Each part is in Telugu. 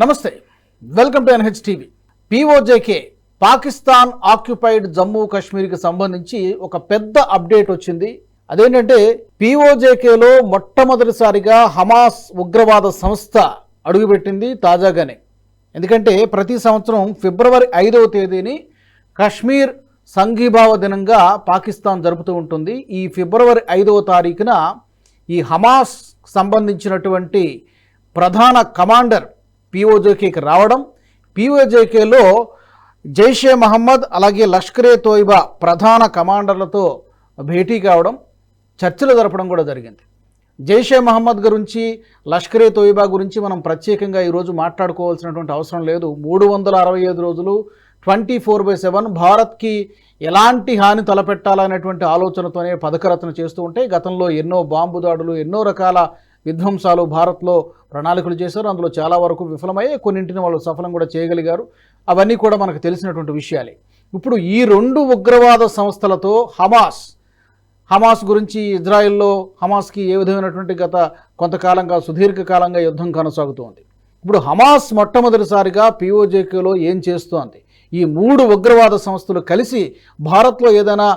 నమస్తే. Welcome to NH TV. POJK Pakistan occupied Jammu కాశ్మీర్కి సంబంధించి ఒక పెద్ద అప్డేట్ వచ్చింది. అదేంటంటే పీఓజేకేలో మొట్టమొదటిసారిగా హమాస్ ఉగ్రవాద సంస్థ అడుగుపెట్టింది తాజాగానే. ఎందుకంటే ప్రతి సంవత్సరం ఫిబ్రవరి ఐదవ తేదీని కాశ్మీర్ సంఘీభావ దినంగా పాకిస్తాన్ జరుపుతూ ఉంటుంది. ఈ ఫిబ్రవరి ఐదవ తారీఖున ఈ హమాస్ సంబంధించినటువంటి ప్రధాన కమాండర్ పిఓజేకేకి రావడం. పిఓజేకేలో జైషే మహమ్మద్ అలాగే లష్కరే తోయిబా ప్రధాన కమాండర్లతో భేటీ కావడం చర్చలు జరపడం కూడా జరిగింది. జైషే మహమ్మద్ గురించి లష్కరే తోయిబా గురించి మనం ప్రత్యేకంగా ఈరోజు మాట్లాడుకోవాల్సినటువంటి అవసరం లేదు. మూడు వందల అరవై ఐదు రోజులు ట్వంటీ ఫోర్ బై సెవెన్ భారత్కి ఎలాంటి హాని తలపెట్టాలనేటువంటి ఆలోచనతోనే పథకరచన చేస్తూ ఉంటే గతంలో ఎన్నో బాంబు దాడులు ఎన్నో రకాల విధ్వంసాలు భారత్లో ప్రణాళికలు చేశారు. అందులో చాలా వరకు విఫలమయ్యే కొన్నింటిని వాళ్ళు సఫలం కూడా చేయగలిగారు. అవన్నీ కూడా మనకు తెలిసినటువంటి విషయాలే. ఇప్పుడు ఈ రెండు ఉగ్రవాద సంస్థలతో హమాస్ హమాస్ గురించి ఇజ్రాయెల్లో హమాస్కి ఏ విధమైనటువంటి గత కొంతకాలంగా సుదీర్ఘకాలంగా యుద్ధం కొనసాగుతోంది. ఇప్పుడు హమాస్ మొట్టమొదటిసారిగా పిఓజేకేలో ఏం చేస్తోంది? ఈ మూడు ఉగ్రవాద సంస్థలు కలిసి భారత్లో ఏదైనా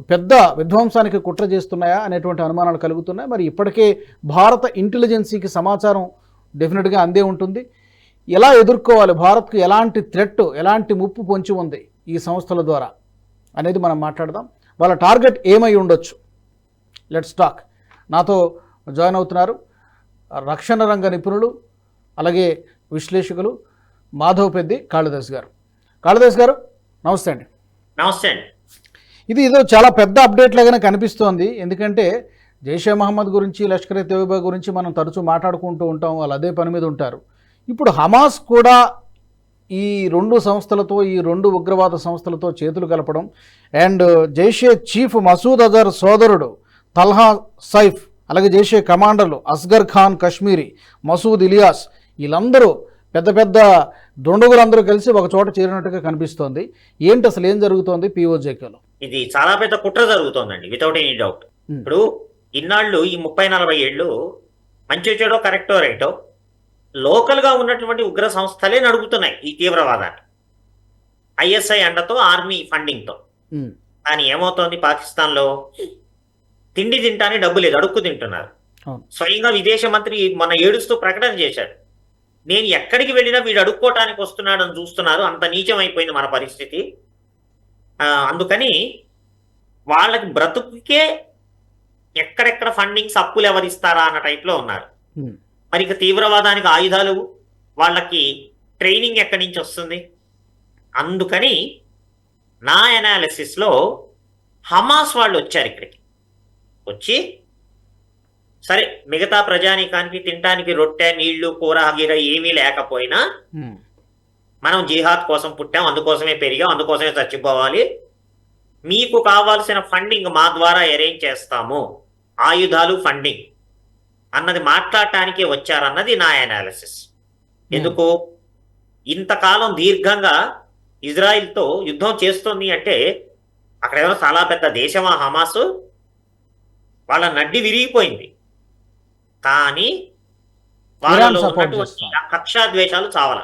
పెద్ద విధ్వంసానికి కుట్ర చేస్తున్నాయా అనేటువంటి అనుమానాలు కలుగుతున్నాయి. మరి ఇప్పటికే భారత ఇంటెలిజెన్సీకి సమాచారం డెఫినెట్గా అందే ఉంటుంది. ఎలా ఎదుర్కోవాలి? భారత్కు ఎలాంటి థ్రెట్ ఎలాంటి ముప్పు పొంచి ఉంది ఈ సంస్థల ద్వారా అనేది మనం మాట్లాడదాం. వాళ్ళ టార్గెట్ ఏమై ఉండొచ్చు? Let's talk. నాతో జాయిన్ అవుతున్నారు రక్షణ రంగ నిపుణులు అలాగే విశ్లేషకులు మాధవ్ పెద్ది కాళిదాస్ గారు. కాళిదాస్ గారు నమస్తే అండి. నమస్తే అండి. ఇది ఏదో చాలా పెద్ద అప్డేట్ లాగానే కనిపిస్తోంది. ఎందుకంటే జైషే మహమ్మద్ గురించి లష్కర్ ఏ తోయిబా గురించి మనం తరచూ మాట్లాడుకుంటూ ఉంటాం. వాళ్ళు అదే పని మీద ఉంటారు. ఇప్పుడు హమాస్ కూడా ఈ రెండు సంస్థలతో ఈ రెండు ఉగ్రవాద సంస్థలతో చేతులు కలపడం అండ్ జైషే చీఫ్ మసూద్ అజర్ సోదరుడు తల్హా సైఫ్ అలాగే జైషే కమాండర్లు అస్గర్ ఖాన్ కశ్మీరీ మసూద్ ఇలియాస్ వీళ్ళందరూ పెద్ద పెద్ద దొండగులందరూ కలిసి ఒక చోట చేరినట్టుగా కనిపిస్తోంది. ఏంటి అసలు ఏం జరుగుతోంది? పిఓజేకేలో ఇది చాలా పెద్ద కుట్ర జరుగుతోందండి వితౌట్ ఎనీ డౌట్ Hmm. ఇప్పుడు ఇన్నాళ్ళు ఈ ముప్పై నలభై ఏళ్ళు మంచి చెడో కరెక్టో రైటో లోకల్గా ఉన్నటువంటి ఉగ్ర సంస్థలే నడుపుతున్నాయి ఈ తీవ్రవాదాన్ని. ఐఎస్ఐ అండతో ఆర్మీ ఫండింగ్తో ఉమ్, కానీ ఏమవుతోంది పాకిస్తాన్లో తిండి తింటానికి డబ్బు లేదు అడుక్కు తింటున్నారు. స్వయంగా విదేశ మంత్రి మన ఏడుస్తూ ప్రకటన చేశాడు నేను ఎక్కడికి వెళ్ళినా వీడు అడుక్కోవటానికి వస్తున్నాడని చూస్తున్నారు అంత నీచం అయిపోయింది మన పరిస్థితి. అందుకని వాళ్ళకి బ్రతుకుకే ఎక్కడెక్కడ ఫండింగ్స్ అప్పులు ఎవరిస్తారా అన్న టైప్లో ఉన్నారు. మరి ఇక తీవ్రవాదానికి ఆయుధాలు వాళ్ళకి ట్రైనింగ్ ఎక్కడి నుంచి వస్తుంది? అందుకని నా అనాలిసిస్లో హమాస్ వాళ్ళు వచ్చారు ఇక్కడికి. వచ్చి సరే మిగతా ప్రజానీకానికి తినడానికి రొట్టె నీళ్ళు కూర గీర ఏమీ లేకపోయినా మనం జిహాద్ కోసం పుట్టాం అందుకోసమే పెరిగాం అందుకోసమే చచ్చిపోవాలి. మీకు కావాల్సిన ఫండింగ్ మా ద్వారా అరేంజ్ చేస్తాము. ఆయుధాలు ఫండింగ్ అన్నది మాట్లాడటానికే వచ్చారన్నది నా అనాలిసిస్ ఎందుకు? ఇంతకాలం దీర్ఘంగా ఇజ్రాయిల్తో యుద్ధం చేస్తుంది అంటే అక్కడ ఏమైనా చాలా పెద్ద దేశమా హమాసు? వాళ్ళ నడ్డి విరిగిపోయింది. కానీ వాళ్ళలో ఉన్నటువంటి కక్షాద్వేషాలు చావాల.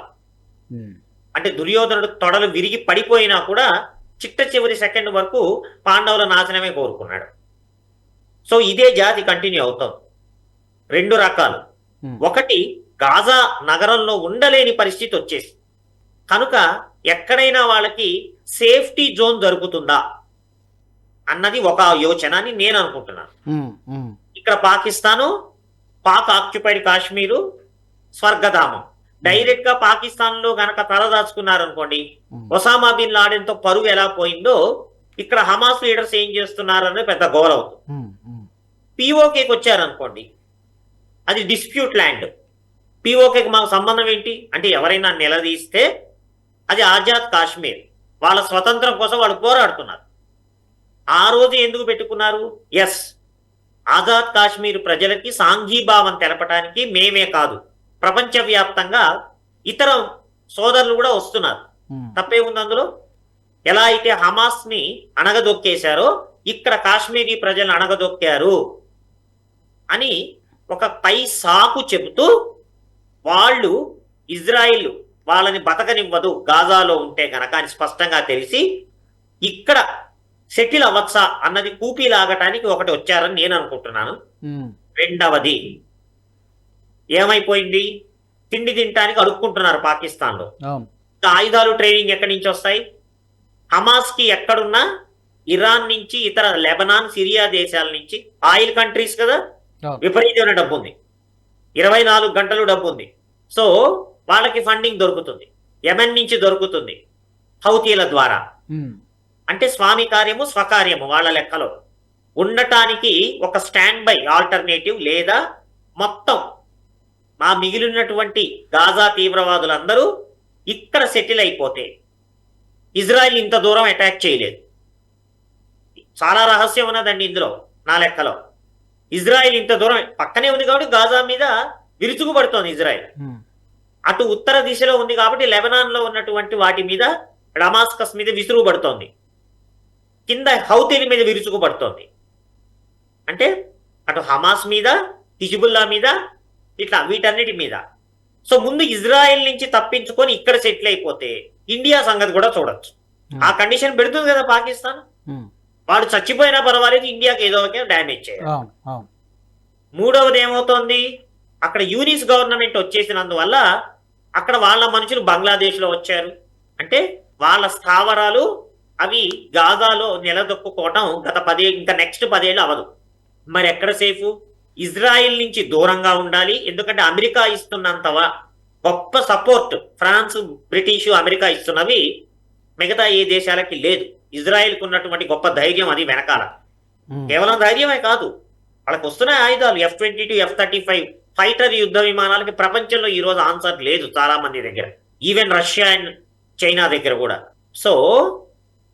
ఉమ్, అంటే దుర్యోధనుడు తొడలు విరిగి పడిపోయినా కూడా చిట్ట చివరి సెకండ్ వరకు పాండవుల నాశనమే కోరుకున్నాడు. సో ఇదే జాతి కంటిన్యూ అవుతుంది రెండు రకాలు. ఉమ్, ఒకటి గాజా నగరంలో ఉండలేని పరిస్థితి వచ్చేసి కనుక ఎక్కడైనా వాళ్ళకి సేఫ్టీ జోన్ దొరుకుతుందా అన్నది ఒక యోచన అని నేను అనుకుంటున్నాను. ఉమ్, ఉమ్, ఇక్కడ పాకిస్తాను పాక్ ఆక్యుపైడ్ కాశ్మీరు స్వర్గధామం. డైరెక్ట్గా పాకిస్తాన్లో గనక తలదాచుకున్నారనుకోండి ఒసామా బిన్ లాడెన్తో పరువు ఎలా పోయిందో ఇక్కడ హమాస్ లీడర్స్ ఏం చేస్తున్నారనే పెద్ద గోల్ అవుతుంది. పీఓకేకి వచ్చారనుకోండి అది డిస్ప్యూట్ ల్యాండ్ పీఓకేకి మాకు సంబంధం ఏంటి? అంటే ఎవరైనా నిలదీస్తే అది ఆజాద్ కాశ్మీర్. వాళ్ళ స్వతంత్రం కోసం వాళ్ళు పోరాడుతున్నారు. ఆ రోజు ఎందుకు పెట్టుకున్నారు? ఎస్ ఆజాద్ కాశ్మీర్ ప్రజలకి సాంఘీభావం తెలపడానికి మేమే కాదు. ప్రపంచవ్యాప్తంగా ఇతర సోదరులు కూడా వస్తున్నారు. తప్పే ఉంది అందులో? ఎలా అయితే హమాస్ని అణగదొక్కేశారో ఇక్కడ కాశ్మీరీ ప్రజలను అణగదొక్కారు అని ఒక పై సాకు చెబుతూ వాళ్ళు ఇజ్రాయిల్ వాళ్ళని బతకనివ్వదు గాజాలో ఉంటే గనక అని స్పష్టంగా తెలిసి ఇక్కడ సెటిల్ అవ్వచ్చా అన్నది కూపీ లాగటానికి ఒకటి వచ్చారని నేను అనుకుంటున్నాను. రెండవది ఏమైపోయింది? తిండి తినటానికి అడుక్కుంటున్నారు పాకిస్తాన్లో. ఆయుధాలు ట్రైనింగ్ ఎక్కడి నుంచి వస్తాయి? హమాస్కి ఎక్కడున్నా ఇరాన్ నుంచి ఇతర లెబనాన్ సిరియా దేశాల నుంచి ఆయిల్ కంట్రీస్ కదా. విపరీతమైన డబ్బు ఉంది ఇరవై నాలుగు గంటలు డబ్బు ఉంది సో వాళ్ళకి ఫండింగ్ దొరుకుతుంది. యమెన్ నుంచి దొరుకుతుంది. హౌతీల ద్వారా. అంటే స్వామి కార్యము స్వకార్యము వాళ్ళ లెక్కలో. ఉండటానికి ఒక స్టాండ్ బై ఆల్టర్నేటివ్ లేదా మొత్తం మా మిగిలినటువంటి గాజా తీవ్రవాదులందరూ ఇక్కడ సెటిల్ అయిపోతే ఇజ్రాయెల్ ఇంత దూరం అటాక్ చేయలేదు. చాలా రహస్యం ఉన్నదండి ఇందులో నా లెక్కలో. ఇజ్రాయెల్ ఇంత దూరం పక్కనే ఉంది కాబట్టి గాజా మీద విరుచుకుపడుతోంది ఇజ్రాయెల్. అటు ఉత్తర దిశలో ఉంది కాబట్టి లెబనాన్లో ఉన్నటువంటి వాటి మీద డమాస్కస్ మీద విసురుపడుతోంది కింద హౌతీల మీద విరుచుకుపడుతోంది. అంటే అటు హమాస్ మీద హిజుబుల్లా మీద ఇట్లా వీటన్నిటి మీద. సో ముందు ఇజ్రాయెల్ నుంచి తప్పించుకొని ఇక్కడ సెటిల్ అయిపోతే ఇండియా సంగతి కూడా చూడొచ్చు. ఆ కండిషన్ పెడుతుంది కదా పాకిస్తాన్. ఉమ్, వాడు చచ్చిపోయినా పర్వాలేదు ఇండియాకి ఏదో ఒక డ్యామేజ్ చేయాలి. మూడవది ఏమవుతోంది? అక్కడ యూనిస్ గవర్నమెంట్ వచ్చేసినందువల్ల అక్కడ వాళ్ళ మనుషులు బంగ్లాదేశ్లో వచ్చారు. అంటే వాళ్ళ స్థావరాలు అవి గాజాలో నిలదొక్కుకోవటం గత పదే ఇంకా నెక్స్ట్ పదేళ్ళు అవదు మరి ఎక్కడ సేఫ్? ఇజ్రాయిల్ నుంచి దూరంగా ఉండాలి. ఎందుకంటే అమెరికా ఇస్తున్నంత గొప్ప సపోర్ట్ ఫ్రాన్స్ బ్రిటిష్ అమెరికా ఇస్తున్నవి మిగతా ఏ దేశాలకి లేదు. ఇజ్రాయెల్కి ఉన్నటువంటి గొప్ప ధైర్యం అది వెనకాల. కేవలం ధైర్యమే కాదు. వాళ్ళకి వస్తున్నాయి ఆయుధాలు. F twenty two F thirty five fighter యుద్ధ విమానాలకి ప్రపంచంలో ఈ రోజు ఆన్సర్ లేదు చాలా మంది దగ్గర. ఈవెన్ రష్యా అండ్ చైనా దగ్గర కూడా. సో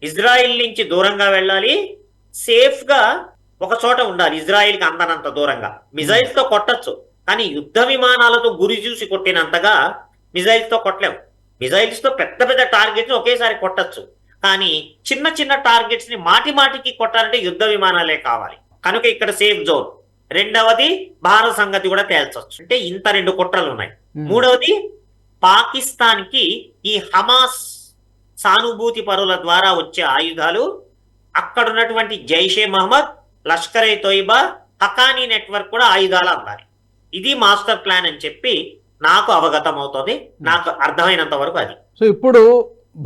ఇజ్రాయిల్ నుంచి దూరంగా వెళ్ళాలి. సేఫ్గా ఒక చోట ఉండాలి ఇజ్రాయిల్కి అందనంత దూరంగా. మిజైల్స్తో కొట్టచ్చు కానీ యుద్ధ విమానాలతో గురి చూసి కొట్టినంతగా మిజైల్స్తో కొట్టలేము మిజైల్స్తో పెద్ద పెద్ద టార్గెట్స్ ఒకేసారి కొట్టచ్చు కానీ చిన్న చిన్న టార్గెట్స్ని మాటి మాటికి కొట్టాలంటే యుద్ధ విమానాలే కావాలి. కనుక ఇక్కడ సేఫ్ జోన్. రెండవది భారత సంగతి కూడా తేల్చొచ్చు. అంటే ఇంత రెండు కుట్రలు ఉన్నాయి మూడవది పాకిస్తాన్కి ఈ హమాస్ సానుభూతి పరుల ద్వారా వచ్చే ఆయుధాలు అక్కడ ఉన్నటువంటి జైషే మహమ్మద్ లష్కర్ ఏ తోయిబా హకానీ నెట్వర్క్ కూడా ఆయుధాలు అందాలి ఇది మాస్టర్ ప్లాన్ అని చెప్పి నాకు అవగతం అవుతుంది నాకు అర్థమైనంత వరకు అది. సో ఇప్పుడు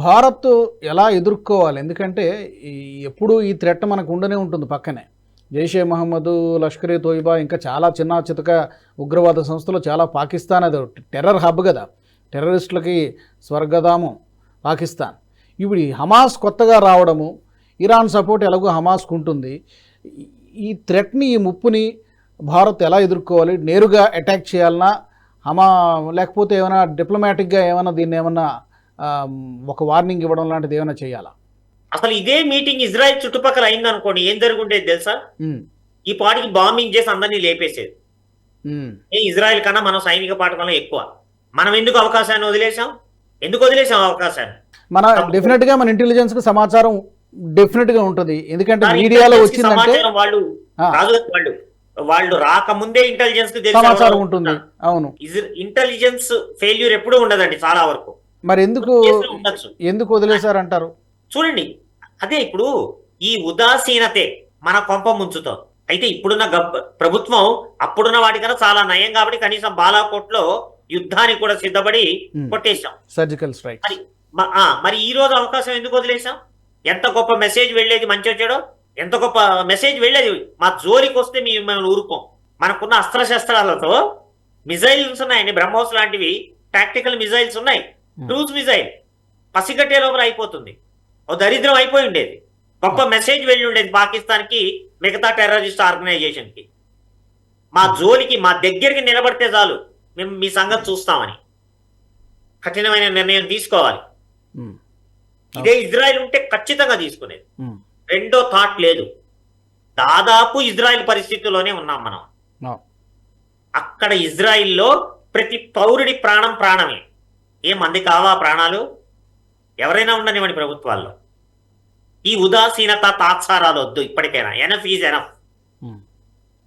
భారత్ ఎలా ఎదుర్కోవాలి? ఎందుకంటే ఈ ఎప్పుడు ఈ థ్రెట్ మనకు ఉండనే ఉంటుంది పక్కనే. జైషే మహమ్మద్ లష్కర్ ఏ తోయిబా ఇంకా చాలా చిన్న చితక ఉగ్రవాద సంస్థలు చాలా పాకిస్తాన్ అది టెర్రర్ హబ్ కదా. టెర్రరిస్టులకి స్వర్గధామం పాకిస్తాన్. ఇప్పుడు హమాస్ కొత్తగా రావడము ఇరాన్ సపోర్ట్ ఎలాగో హమాస్కు ఉంటుంది. ఈ- థ్రెట్ని ఈ ముప్పుని భారత్ ఎలా ఎదుర్కోవాలి? నేరుగా అటాక్ చేయాలన్నా హమా లేకపోతే ఏమైనా డిప్లొమాటిక్గా ఏమైనా దీన్ని ఏమన్నా ఆ, ఒక వార్నింగ్ ఇవ్వడం లాంటిది ఏమైనా చేయాలా? అసలు ఇదే మీటింగ్ ఇజ్రాయెల్ చుట్టుపక్కల అయిందనుకోండి ఏం జరుగుండేది తెలుసా? ఈ పాటికి బాంబింగ్ చేసి అందరినీ లేపేసేది. ఇజ్రాయెల్ కన్నా మనం సైనిక పాఠకంలో ఎక్కువ. మనం ఎందుకు అవకాశాన్ని వదిలేసాం ఎందుకు వదిలేసాం అవకాశాన్ని? మన డెఫినెట్గా మన ఇంటెలిజెన్స్కి సమాచారం డెఫినెట్గా ఉంటుంది. ఎందుకంటే మీడియాలో వచ్చిందంటే వాళ్ళు వాళ్ళు. వాళ్ళు రాకముందే ఇంటెలిజెన్స్కి సమాచారం ఉంటుంది. అవును. ఇంటెలిజెన్స్ ఫెయిల్యూర్ ఎప్పుడూ ఉండదండి చాలా వరకు. మరి ఎందుకు ఎందుకు వదిలేశారంటారు? చూడండి అదే ఇప్పుడు ఈ ఉదాసీనతే మన కొంప ముంచుతోంది. అయితే ఇప్పుడున్న ప్రభుత్వం అప్పుడున్న వాటికన్నా చాలా నయం కాబట్టి కనీసం బాలాకోట్లో యుద్ధానికి కూడా సిద్ధపడి. కొట్టేశాం. సర్జికల్ స్ట్రైక్ మరి ఈ రోజు అవకాశం ఎందుకు వదిలేశాం? ఎంత గొప్ప మెసేజ్ వెళ్ళేది మంచి వచ్చాడో? ఎంత గొప్ప మెసేజ్ వెళ్ళేది? మా జోలికి వస్తే మేము మేము ఊరుకోం. మనకున్న అస్త్రశస్త్రాలతో మిజైల్స్ ఉన్నాయండి. బ్రహ్మోస్ లాంటివి టాక్టికల్ మిజైల్స్ ఉన్నాయి. Hmm. క్రూజ్ మిజైల్ పసిగట్టే లోపల అయిపోతుంది. ఓ దరిద్రం అయిపోయి ఉండేది. గొప్ప మెసేజ్ వెళ్ళి ఉండేది పాకిస్తాన్కి మిగతా టెర్రరిస్ట్ ఆర్గనైజేషన్కి మా జోలికి మా దగ్గరికి నిలబడితే చాలు. మేము మీ సంగతి చూస్తామని. కఠినమైన నిర్ణయం తీసుకోవాలి. ఉమ్, ఇదే ఇజ్రాయెల్ ఉంటే ఖచ్చితంగా తీసుకునేది. రెండో థాట్ లేదు. దాదాపు ఇజ్రాయెల్ పరిస్థితిలోనే ఉన్నాం మనం. అక్కడ ఇజ్రాయిల్లో ప్రతి పౌరుడి ప్రాణం ప్రాణమే. ఏ మంది కావా ప్రాణాలు? ఎవరైనా ఉండనివ్వండి ప్రభుత్వాల్లో. ఈ ఉదాసీనత తాత్సారాలు వద్దు ఇప్పటికైనా. Enough is enough.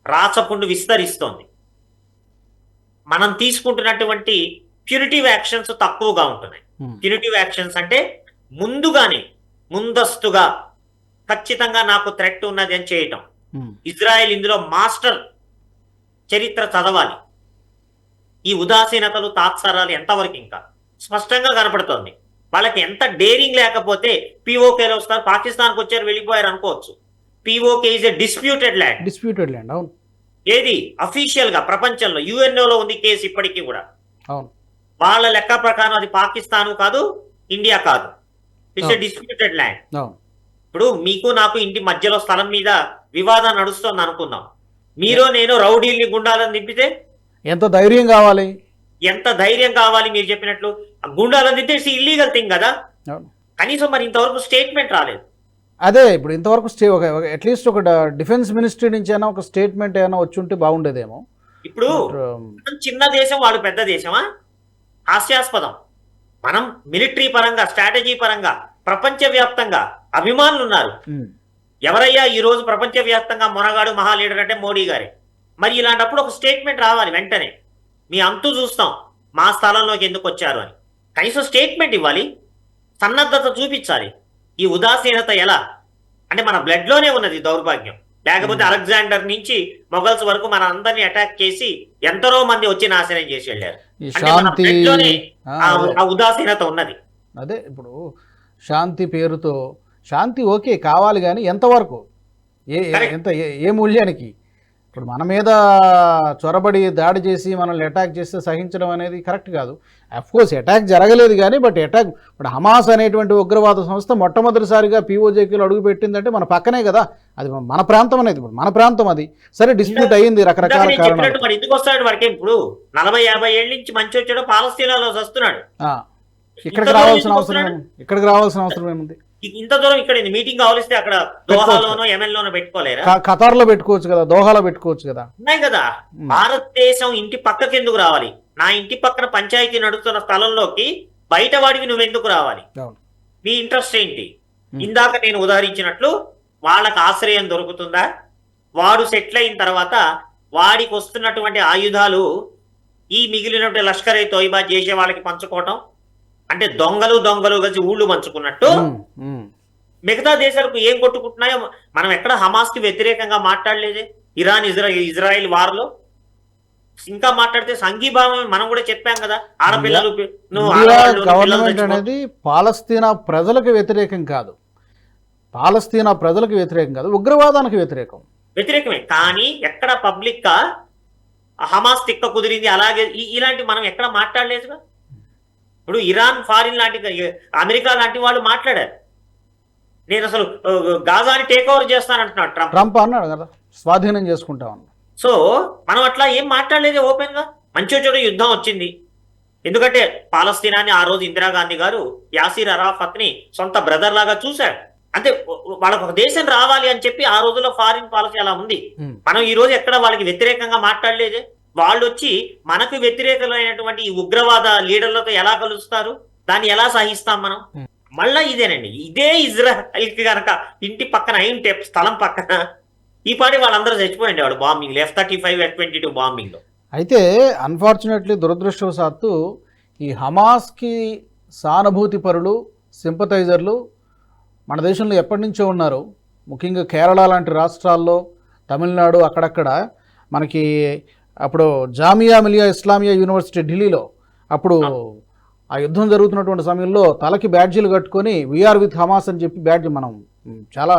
రాచపుండు విస్తరిస్తోంది. మనం తీసుకుంటున్నటువంటి ప్యూరిటివ్ యాక్షన్స్ తక్కువగా ఉంటున్నాయి. ప్యూరిటివ్ యాక్షన్స్ అంటే ముందుగానే ముందస్తుగా ఖచ్చితంగా నాకు థ్రెట్ ఉన్నది అని చేయటం. ఉమ్, ఇజ్రాయెల్ ఇందులో మాస్టర్ చరిత్ర చదవాలి. ఈ ఉదాసీనతలు తాత్సారాలు ఎంతవరకు ఇంకా? స్పష్టంగా కనపడుతోంది. వాళ్ళకి ఎంత డేరింగ్ లేకపోతే పిఓకేలో వస్తారు పాకిస్తాన్కి వచ్చారు వెళ్ళిపోయారు అనుకోవచ్చు. PoK is a disputed land disputed land అవును. ఏది? అఫీషియల్గా ప్రపంచంలో UNO లో ఉంది కేసు ఇప్పటికీ కూడా. అవును. వాళ్ళ లెక్క ప్రకారం అది పాకిస్తాన్ కాదు ఇండియా కాదు. ఇట్స్. డిస్ప్యూటెడ్ ల్యాండ్ ఇప్పుడు మీకు నాకు ఇంటి మధ్యలో స్థలం మీద వివాదం నడుస్తుంది అనుకుందాం. మీరు నేను రౌడీల్ని గుండాలని దింపితే? ఎంత ధైర్యం కావాలి? ఎంత ధైర్యం కావాలి మీరు చెప్పినట్లు? గుండాలని దింపితే ఇట్స్ ఇల్లీగల్ థింగ్ కదా? కనీసం మరి ఇంతవరకు స్టేట్మెంట్ రాలేదు. అదే ఇప్పుడు ఇంతవరకు స్టే ఒక అట్లీస్ట్ ఒక డిఫెన్స్ మినిస్ట్రీ నుంచి అయినా ఒక స్టేట్మెంట్ ఏమైనా వచ్చి ఉంటే బాగుండేదేమో. ఇప్పుడు um, చిన్న దేశం వాళ్ళు పెద్ద దేశమా? హాస్యాస్పదం. మనం మిలిటరీ పరంగా స్ట్రాటజీ పరంగా ప్రపంచవ్యాప్తంగా అభిమానులు ఉన్నారు ఎవరయ్యా ఈ రోజు ప్రపంచవ్యాప్తంగా మొనగాడు మహా లీడర్ అంటే మోడీ గారే? మరి ఇలాంటప్పుడు ఒక స్టేట్మెంట్ రావాలి వెంటనే. మీ అంతు చూస్తాం మా స్థలంలోకి ఎందుకు వచ్చారు అని. కనీసం స్టేట్మెంట్ ఇవ్వాలి. సన్నద్ధత చూపించాలి. ఈ ఉదాసీనత ఎలా? అంటే మన బ్లడ్లోనే ఉన్నది దౌర్భాగ్యం. లేకపోతే అలెగ్జాండర్ నుంచి మొఘల్స్ వరకు మన అందరినీ అటాక్ చేసి ఎంతరో మంది వచ్చి నాశనం చేసి వెళ్ళారు. అంటే మన. ఆ ఉదాసీనత ఉన్నది. అదే ఇప్పుడు శాంతి పేరుతో శాంతి ఓకే కావాలి కానీ ఎంతవరకు? ఏ. ఎంత ఏ- మూల్యానికి? ఇప్పుడు మన మీద చొరబడి దాడి చేసి మనల్ని అటాక్ చేస్తే సహించడం అనేది కరెక్ట్ కాదు. కోర్స్ అటాక్ జరగలేదు కానీ బట్ అటాక్ ఇప్పుడు హమాస్ అనేటువంటి ఉగ్రవాద సంస్థ మొట్టమొదటిసారిగా పీఓజేకీలో అడుగు పెట్టిందంటే మన పక్కనే కదా. అది మన ప్రాంతం అనేది ఇప్పుడు మన ప్రాంతం అది. సరే డిస్ప్యూట్ అయ్యింది రకరకాల కారణాలు చెప్పినట్టు మరి ఎందుకు వస్తాడు వాడికి ఇప్పుడు నలభై యాభై ఏళ్ళ నుంచి మంచి వచ్చాడు పాలస్తీనాలో వస్తున్నాడు. ఇక్కడికి రావాల్సిన అవసరం? ఇక్కడికి రావాల్సిన అవసరం ఏముంది? ఇంత దూరం ఇక్కడ మీటింగ్ కావలిస్తే అక్కడ దోహాలోనో లోనో పెట్టుకోలేరా? క- ఖతార్లో పెట్టుకోవచ్చు కదా దోహాలో పెట్టుకోవచ్చు కదా. ఉన్నాయి కదా. భారతదేశం ఇంటి పక్కకి ఎందుకు రావాలి? నా ఇంటి పక్కన పంచాయతీ నడుస్తున్న స్థలంలోకి బయట వాడివి నువ్వు ఎందుకు రావాలి నీ ఇంట్రెస్ట్ ఏంటి. ఇందాక నేను ఉదాహరించినట్లు వాళ్ళకి ఆశ్రయం దొరుకుతుందా? వాడు సెటిల్ అయిన తర్వాత వాడికి వస్తున్నటువంటి ఆయుధాలు ఈ మిగిలినటువంటి లష్కర్ ఏ తోయిబా చేసే వాళ్ళకి పంచుకోవటం అంటే దొంగలు దొంగలు కలిసి ఊళ్ళు పంచుకున్నట్టు. మిగతా దేశాలకు ఏం కొట్టుకుంటున్నాయో మనం ఎక్కడ హమాస్కి వ్యతిరేకంగా మాట్లాడలేదే? Iran ఇజ్రా Israel వార్లో? ఇంకా మాట్లాడితే సంఘీభావం మనం కూడా చెప్పాం కదా ఆడపిల్లలు గవర్నమెంట్. అనేది పాలస్తీనా ప్రజలకు వ్యతిరేకం కాదు. పాలస్తీనా ప్రజలకు వ్యతిరేకం కాదు ఉగ్రవాదానికి వ్యతిరేకం. వ్యతిరేకమే. కానీ ఎక్కడ పబ్లిక్గా హమాస్ తిక్క కుదిరింది అలాగే ఇలాంటి మనం ఎక్కడ మాట్లాడలేదుగా? ఇప్పుడు ఇరాన్ ఫారిన్ లాంటి అమెరికా లాంటి వాళ్ళు మాట్లాడారు. నేను అసలు గాజాని టేక్ ఓవర్ చేస్తానంటున్నాడు ట్రంప్. ట్రంప్ అన్నాడు కదా స్వాధీనం చేసుకుంటాం సో మనం అట్లా ఏం మాట్లాడలేదు ఓపెన్గా మంచి చెడు యుద్ధం వచ్చింది. ఎందుకంటే పాలస్తీనాని ఆ రోజు ఇందిరాగాంధీ గారు యాసీర్ అరాఫత్ని సొంత బ్రదర్ లాగా చూశాడు. అంటే వాళ్ళకు ఒక దేశం రావాలి అని చెప్పి ఆ రోజుల్లో ఫారిన్ పాలసీ అలా ఉంది. మనం ఈ రోజు ఎక్కడ వాళ్ళకి వ్యతిరేకంగా మాట్లాడలేదే? వాళ్ళు వచ్చి మనకు వ్యతిరేకమైనటువంటి ఈ ఉగ్రవాద లీడర్లతో ఎలా కలుస్తారు? దాన్ని ఎలా సహిస్తాం మనం. మళ్ళా ఇదేనండి. ఇదే ఇజ్రాయల్కి గనక ఇంటి పక్కన అయింటే స్థలం పక్కన ఈ పాటి వాళ్ళందరూ చచ్చిపోయింది వాడు bombing F thirty five F twenty two బాంబింగ్లో. అయితే అన్ఫార్చునేట్లీ దురదృష్టవశాత్తు ఈ హమాస్కి సానుభూతి పరులు సింపతైజర్లు మన దేశంలో ఎప్పటి నుంచో ఉన్నారు. ముఖ్యంగా కేరళ లాంటి రాష్ట్రాల్లో తమిళనాడు అక్కడక్కడ మనకి అప్పుడు జామియా మిలియా ఇస్లామియా యూనివర్సిటీ ఢిల్లీలో అప్పుడు ఆ. యుద్ధం జరుగుతున్నటువంటి సమయంలో తలకి బ్యాడ్జీలు కట్టుకొని వీఆర్ విత్ హమాస్ అని చెప్పి బ్యాడ్జ్ మనం చాలా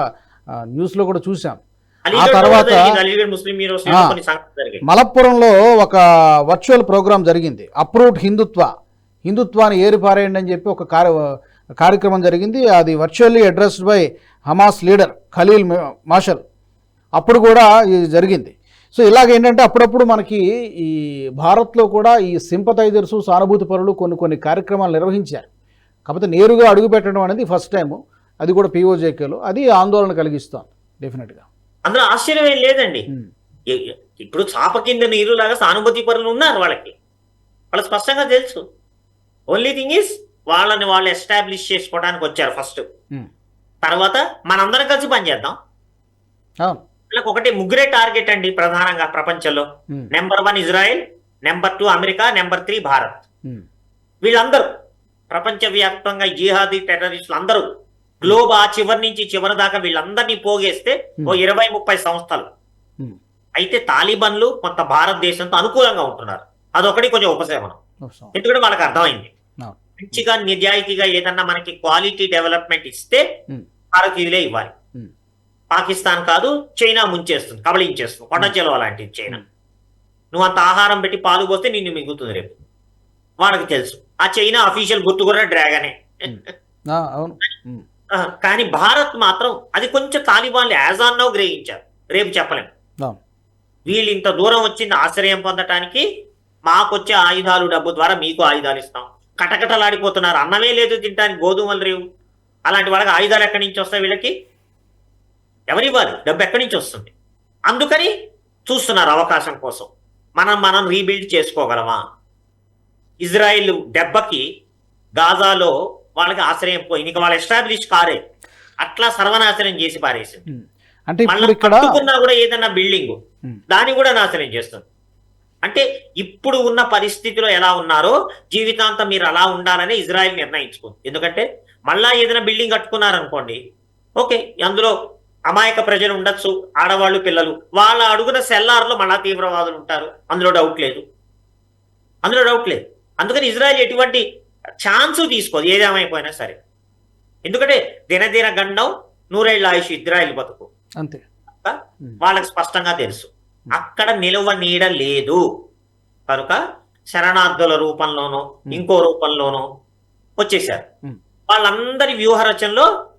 న్యూస్లో కూడా చూసాం తర్వాత- ఆ. జరిగాయి మలప్పురంలో ఒక వర్చువల్ ప్రోగ్రాం జరిగింది. అప్రూట్ హిందుత్వ హిందుత్వాన్ని ఏరిపారేయండి అని చెప్పి ఒక కార్య కార్యక్రమం జరిగింది. అది virtually addressed by Hamas leader Khalil Mashal. అప్పుడు కూడా ఇది జరిగింది. సో ఇలాగ ఏంటంటే అప్పుడప్పుడు మనకి ఈ భారత్లో కూడా ఈ సింపతైజర్స్ సానుభూతి పరులు కొన్ని కొన్ని కార్యక్రమాలు నిర్వహించారు. కాకపోతే నేరుగా అడుగు పెట్టడం అనేది ఫస్ట్ టైము. అది కూడా పీఓజేకేలో. అది ఆందోళన కలిగిస్తోంది డెఫినెట్గా. అందులో ఆశ్చర్యం ఏం లేదండి. ఇప్పుడు చాప కింద నీరు లాగా సానుభూతి పరులు ఉన్నారు వాళ్ళకి. వాళ్ళకి స్పష్టంగా తెలుసు. ఓన్లీ థింగ్ ఇస్ వాళ్ళని వాళ్ళు ఎస్టాబ్లిష్ చేసుకోవడానికి వచ్చారు ఫస్ట్ తర్వాత మనందరం కలిసి పనిచేద్దాం. వాళ్ళకి ఒకటి ముగ్గురే టార్గెట్ అండి ప్రధానంగా ప్రపంచంలో number one Israel number two America number three Bharat వీళ్ళందరూ ప్రపంచవ్యాప్తంగా జిహాదీ టెర్రరిస్టులు అందరూ గ్లోబ్ ఆ చివరి నుంచి చివరి దాకా వీళ్ళందరినీ పోగేస్తే ఓ ఇరవై ముప్పై సంస్థలు. అయితే తాలిబన్లు కొంత భారతదేశంతో అనుకూలంగా ఉంటున్నారు అదొకటి కొంచెం ఉపశమనం. ఎందుకంటే వాళ్ళకి అర్థమైంది. మంచిగా నిజాయితీగా ఏదన్నా మనకి క్వాలిటీ డెవలప్మెంట్ ఇస్తే. భారతీయులే ఇవ్వాలి. పాకిస్తాన్ కాదు చైనా ముంచేస్తుంది కబళించేస్తుంది కొండ చెలవ లాంటిది చైనా. నువ్వు అంత ఆహారం పెట్టి పాలు పోస్తే నిన్ను మిగులుతుంది రేపు. వాళ్ళకి తెలుసు. ఆ చైనా అఫీషియల్ గుర్తు కూడా డ్రాగనే. అవును. కానీ భారత్ మాత్రం అది కొంచెం తాలిబాన్లు యాజ్ ఆన్ నో గ్రహించారు. రేపు చెప్పలేం అవును వీళ్ళు ఇంత దూరం వచ్చింది ఆశ్రయం పొందటానికి మాకొచ్చే ఆయుధాలు డబ్బు ద్వారా మీకు ఆయుధాలు ఇస్తాం. కటకటలాడిపోతున్నారు. అన్నమే లేదు తింటానికి గోధుమలు రేవు. అలాంటి వాళ్ళకి ఆయుధాలు ఎక్కడి నుంచి వస్తాయి వీళ్ళకి? ఎవరివ్వాలి? డబ్బు ఎక్కడి నుంచి వస్తుంది? అందుకని చూస్తున్నారు అవకాశం కోసం. మనం మనం రీబిల్డ్ చేసుకోగలమా? ఇజ్రాయిల్ దెబ్బకి గాజాలో వాళ్ళకి ఆశ్రయం పోయింది ఇంకా వాళ్ళు ఎస్టాబ్లిష్ కారే. అట్లా సర్వనాశనం చేసి పారేసింది. అంటే కట్టుకున్నా కూడా ఏదన్నా బిల్డింగ్. దాన్ని కూడా నాశనం చేస్తుంది. అంటే ఇప్పుడు ఉన్న పరిస్థితిలో ఎలా ఉన్నారో జీవితాంతం మీరు అలా ఉండాలని ఇజ్రాయెల్ నిర్ణయించుకుంది. ఎందుకంటే మళ్ళా ఏదైనా బిల్డింగ్ కట్టుకున్నారనుకోండి ఓకే అందులో అమాయక ప్రజలు ఉండొచ్చు ఆడవాళ్ళు పిల్లలు. వాళ్ళ అడుగున సెల్లార్లో మళ్ళా తీవ్రవాదులు ఉంటారు. అందులో డౌట్ లేదు. అందులో డౌట్ లేదు. అందుకని ఇజ్రాయెల్ ఎటువంటి ఛాన్స్ తీసుకోదు ఏదేమైపోయినా సరే. ఎందుకంటే దినదిన గండం నూరేళ్ళ ఆయుష్ ఇజ్రాయెల్ బతుకు. అంతే. వాళ్ళకి స్పష్టంగా తెలుసు. అక్కడ నిలువ నీడ లేదు. కనుక శరణార్థుల రూపంలోనో ఇంకో రూపంలోనో వచ్చేసారు. వాళ్ళందరి వ్యూహ రచనలో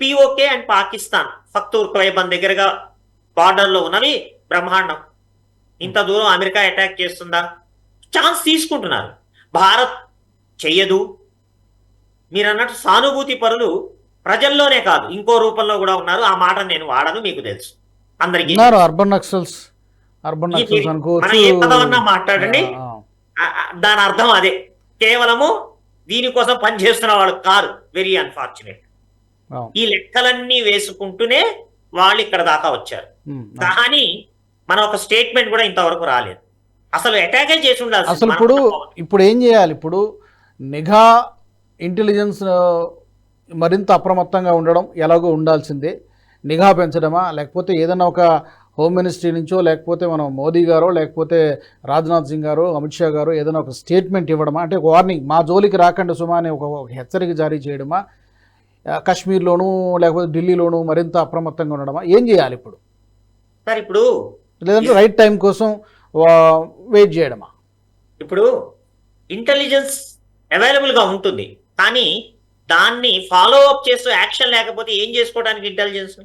పిఓకే అండ్ పాకిస్తాన్ ఫక్తూర్ క్లైబన్ దగ్గరగా బార్డర్లో ఉన్నవి బ్రహ్మాండం. ఇంత దూరం అమెరికా అటాక్ చేస్తుందా? ఛాన్స్ తీసుకుంటున్నారు. భారత్ చెయ్యదు. మీరు అన్నట్టు సానుభూతి పరులు ప్రజల్లోనే కాదు ఇంకో రూపంలో కూడా ఉన్నారు. ఆ మాట నేను వాడను మీకు తెలుసు. అందరికీ అర్బన్ నక్సల్స్ అర్బన్ నక్సల్స్ మాట్లాడండి? దాని అర్థం అదే. కేవలము దీనికోసం పనిచేస్తున్న వాళ్ళు కారు వెరీ అన్ఫార్చునేట్ ఈ లెక్కలన్నీ వేసుకుంటూనే వాళ్ళు ఇక్కడ దాకా వచ్చారు. కానీ మన ఒక స్టేట్మెంట్ కూడా ఇంతవరకు రాలేదు. అసలు అటాకే చేసి ఉండాల్సింది అసలు ఇప్పుడు. ఇప్పుడు ఏం చేయాలి? ఇప్పుడు నిఘా ఇంటెలిజెన్స్ మరింత అప్రమత్తంగా ఉండడం ఎలాగో ఉండాల్సిందే. నిఘా పెంచడమా? లేకపోతే ఏదైనా ఒక హోమ్ మినిస్ట్రీ నుంచో లేకపోతే మనం మోదీ గారో లేకపోతే రాజ్నాథ్ సింగ్ గారు అమిత్ షా గారు ఏదైనా ఒక స్టేట్మెంట్ ఇవ్వడమా? అంటే ఒక వార్నింగ్ మా జోలికి రాకండి సుమా అనే ఒక హెచ్చరిక జారీ చేయడమా? కాశ్మీర్లోనూ లేకపోతే ఢిల్లీలోనూ మరింత అప్రమత్తంగా ఉండడమా? ఏం చేయాలి ఇప్పుడు? సార్ ఇప్పుడు లేదంటే రైట్ టైం కోసం వెయిట్ చేయడమా? ఇప్పుడు ఇంటెలిజెన్స్ అవైలబుల్గా ఉంటుంది కానీ దాన్ని ఫాలో అప్ చేస్తూ యాక్షన్ లేకపోతే ఏం చేసుకోవడానికి ఇంటెలిజెన్స్?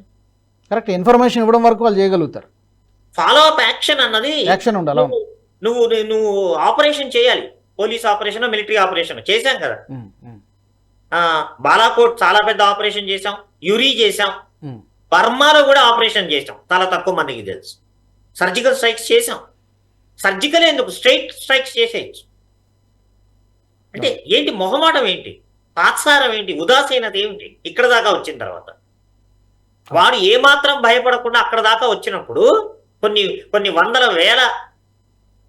కరెక్ట్ ఇన్ఫర్మేషన్ ఇవ్వడం వరకు వాళ్ళు చేయగలుగుతారు. ఫాలో అప్ యాక్షన్ అన్నది యాక్షన్ ఉండాలి. నువ్వు నువ్వు ఆపరేషన్ చేయాలి పోలీస్ ఆపరేషన్ మిలిటరీ ఆపరేషన్ చేశాం కదా. బాలాకోట్ చాలా పెద్ద ఆపరేషన్ చేశాం యురీ చేశాం. బర్మాలో కూడా ఆపరేషన్ చేశాం. చాలా తక్కువ మందికి తెలుసు. సర్జికల్ స్ట్రైక్స్ చేశాం. సర్జికల్ ఎందుకు? స్ట్రైట్ స్ట్రైక్స్ చేసేయచ్చు. అంటే ఏంటి మొహమాటం ఏంటి? తాత్సారం ఏంటి? ఉదాసీనత ఏమిటి ఇక్కడ దాకా వచ్చిన తర్వాత. వాడు ఏమాత్రం భయపడకుండా అక్కడ దాకా వచ్చినప్పుడు కొన్ని కొన్ని వందల వేల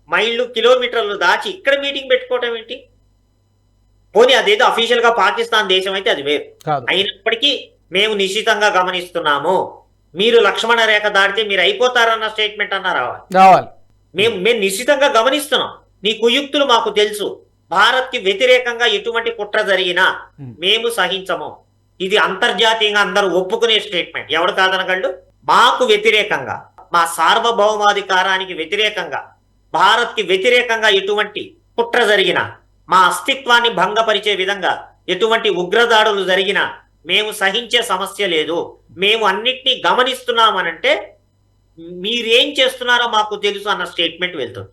మైళ్ళు కిలోమీటర్లు దాచి ఇక్కడ మీటింగ్ పెట్టుకోవటం ఏంటి? పోనీ అదేదో అఫీషియల్గా పాకిస్తాన్ దేశం అయితే అది వేరు. అయినప్పటికీ మేము నిశ్చితంగా గమనిస్తున్నాము. మీరు లక్ష్మణ రేఖ దాటితే మీరు అయిపోతారన్న స్టేట్మెంట్ అన్న రావాలి. రావాలి. మేము మేము నిశ్చితంగా గమనిస్తున్నాం. నీ కుయుక్తులు మాకు తెలుసు. భారత్కి వ్యతిరేకంగా ఎటువంటి కుట్ర జరిగినా. మేము సహించము. ఇది అంతర్జాతీయంగా అందరూ ఒప్పుకునే స్టేట్మెంట్ ఎవడు కాదనగలడు? మాకు వ్యతిరేకంగా మా సార్వభౌమాధికారానికి వ్యతిరేకంగా భారత్కి వ్యతిరేకంగా ఎటువంటి కుట్ర జరిగినా మా అస్తిత్వాన్ని భంగపరిచే విధంగా ఎటువంటి ఉగ్రదాడులు జరిగినా మేము సహించే సమస్య లేదు. మేము అన్నిటినీ గమనిస్తున్నామనంటే మీరేం చేస్తున్నారో మాకు తెలుసు అన్న స్టేట్మెంట్ వెళ్తుంది.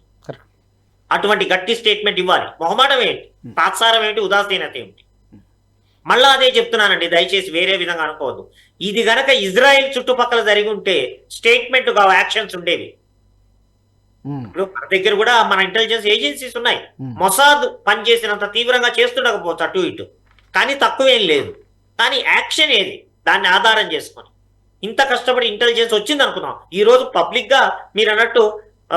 అటువంటి గట్టి స్టేట్మెంట్ ఇవ్వాలి. మొహమాటం ఏంటి? తాత్సారం ఏంటి ఉదాసీనత ఏమిటి? మళ్ళా అదే చెప్తున్నానండి దయచేసి వేరే విధంగా అనుకోవద్దు. ఇది గనక ఇజ్రాయెల్ చుట్టుపక్కల జరిగి ఉంటే స్టేట్మెంట్ యాక్షన్స్ ఉండేవి. ఇప్పుడు మన దగ్గర కూడా మన ఇంటెలిజెన్స్ ఏజెన్సీస్ ఉన్నాయి. ఉమ్. మొసాద్ పనిచేసినంత తీవ్రంగా చేస్తుండకపోవచ్చు అటు ఇటు. కానీ తక్కువేం లేదు. కానీ యాక్షన్ ఏది? దాన్ని ఆధారం చేసుకొని. ఇంత కష్టపడి ఇంటెలిజెన్స్ వచ్చింది అనుకున్నాం ఈ రోజు పబ్లిక్గా మీరు అన్నట్టు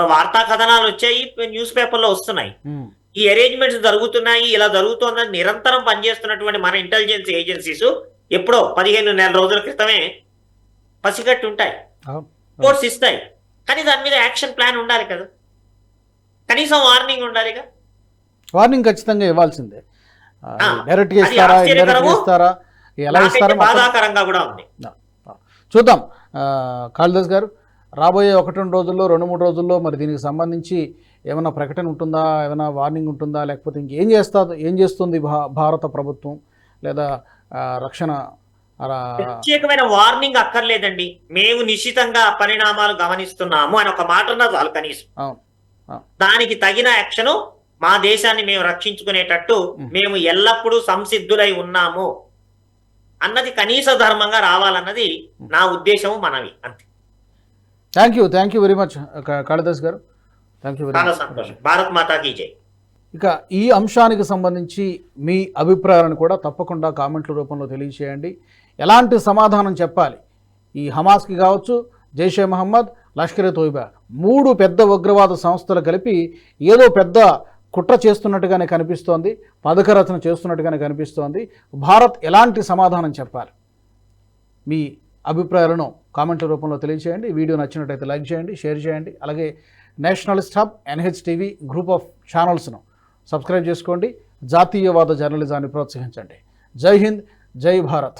వార్తా కథనాలు వచ్చాయి న్యూస్ పేపర్లో వస్తున్నాయి. ఉమ్, ఈ అరేంజ్మెంట్స్ జరుగుతున్నాయి ఇలా జరుగుతోందని నిరంతరం పనిచేస్తున్నటువంటి మన ఇంటెలిజెన్స్ ఏజెన్సీస్ ఎప్పుడో పదిహేను నెలల రోజుల క్రితమే పసిగట్టి ఉంటాయి అవును. రిపోర్ట్స్ ఇస్తాయి. కానీ దాని మీద యాక్షన్ ప్లాన్ ఉండాలి కదా. కనీసం వార్నింగ్ ఉండాలిగా వార్నింగ్ ఖచ్చితంగా ఇవ్వాల్సిందే. అది ఇస్తారా ఎలా ఇస్తారో బాధాకరంగా కూడా ఉంది. చూద్దాం. కాళిదాస్ గారు రాబోయే ఒకటి రెండు రోజుల్లో రెండు మూడు రోజుల్లో మరి దీనికి సంబంధించి ఏమైనా ప్రకటన ఉంటుందా ఏమైనా వార్నింగ్ ఉంటుందా లేకపోతే ఇంకేం చేస్తా ఏం చేస్తుంది భారత ప్రభుత్వం లేదా రక్షణ ప్రత్యేకమైన వార్నింగ్ అక్కర్లేదండి. మేము నిశ్చితంగా పరిణామాలు గమనిస్తున్నాము అని ఒక మాట ఉన్న చాలు కనీసం. దానికి తగిన యాక్షన్ మా దేశాన్ని మేము రక్షించుకునేటట్టు మేము ఎల్లప్పుడూ సంసిద్ధులై ఉన్నాము అన్నది కనీస ధర్మంగా రావాలన్నది నా ఉద్దేశము మనవి. అంతే. Thank you thank you very much Kalidas garu. Thank you very చాలా మచ్ సంతోషం. భారత్ మాతాకి జై. ఇక ఈ అంశానికి సంబంధించి మీ అభిప్రాయాలను కూడా తప్పకుండా కామెంట్ల రూపంలో తెలియచేయండి ఎలాంటి సమాధానం చెప్పాలి? ఈ హమాస్కి కావచ్చు జైషే మహమ్మద్ లష్కరే తోయిబా. మూడు పెద్ద ఉగ్రవాద సంస్థలు కలిపి ఏదో పెద్ద కుట్ర చేస్తున్నట్టుగానే కనిపిస్తోంది పథకరచన చేస్తున్నట్టుగానే కనిపిస్తోంది. భారత్ ఎలాంటి సమాధానం చెప్పాలి? మీ అభిప్రాయాలను కామెంట్ రూపంలో తెలియజేయండి. వీడియో నచ్చినట్టయితే లైక్ చేయండి షేర్ చేయండి. అలాగే nationalist hub NH TV group of ఛానల్స్ను subscribe చేసుకోండి. జాతీయవాద జర్నలిజాన్ని ప్రోత్సహించండి. జై హింద్ జై భారత్.